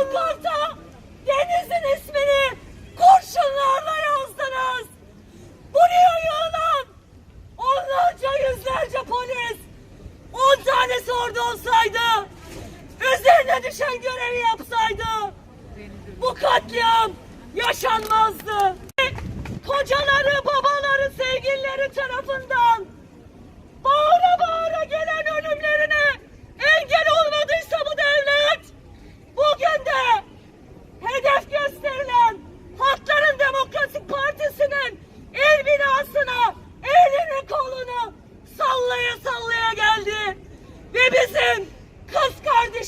Sokaklarda denizin ismini kurşunlarla yazdınız. Buraya yığılan onlarca yüzlerce polis on tanesi orada olsaydı üzerine düşen görevi yapsaydı bu katliam yaşanmazdı. Kocaları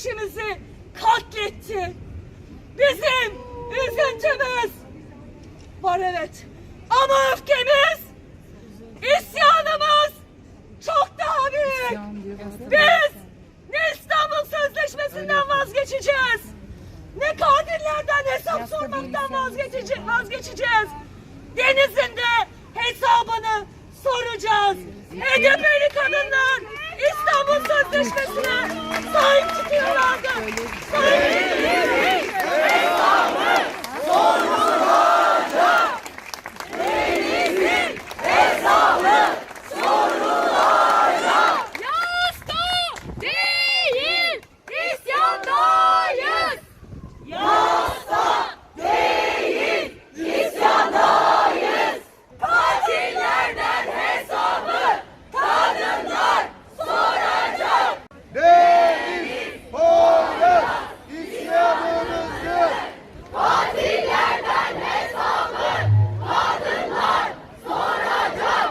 kardeşimizi katletti. Bizim üzüntümüz var evet ama öfkemiz, isyanımız çok daha büyük. Biz ne İstanbul Sözleşmesi'nden vazgeçeceğiz. Ne kadirlerden hesap sormaktan vazgeçece- vazgeçeceğiz. Denizin de hesabını soracağız. HDP'li kadınlar